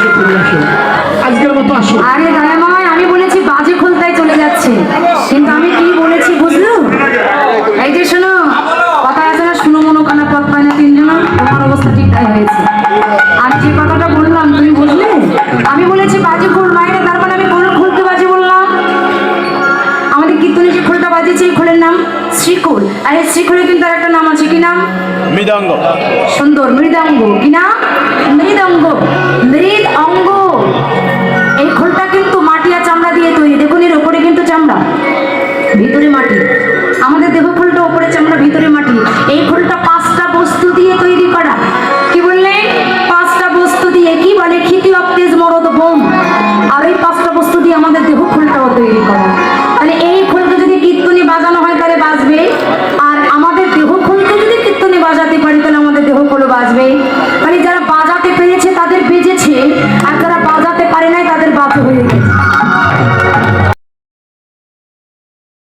শ্রীকুল আরে আমি বলেছি বাজে চলে যাচ্ছে। কিন্তু আমি কি বলেছি এই যে শোনো কথা শুনো মনো কানা পায় না অবস্থা হয়েছে। কথাটা বললাম আমি বলেছি বাজে খোল মানে আমি খুলতে বাজে বললাম। আমাদের বাজেছে এই খোলের নাম শ্রীকুলের কিন্তু আর একটা নাম আছে কি নাম? মৃদাঙ্গ। সুন্দর মৃদাঙ্গ। কি নাম? ভিতরে মাটি। আমাদের দেহ খোলটা ওপরে চামড়া ভিতরে মাটি। এই খোলটা পাঁচটা বস্তু দিয়ে তৈরি করা। কি বললে? পাঁচটা বস্তু দিয়ে কি বলে? খিতি অপ্তেজ মরদ বোম আর এই পাঁচটা বস্তু দিয়ে আমাদের দেহ খোলটাও তৈরি করা। তাহলে এই খোলকে যদি কীর্তনে বাজানো হয়, তাহলে বাজবে। আর আমাদের দেহ খোলকে যদি কীর্তনে বাজাতে পারি, তাহলে আমাদের দেহ খোল বাজবে। মানে যারা বাজাতে পেরেছে, তাদের বেজেছে।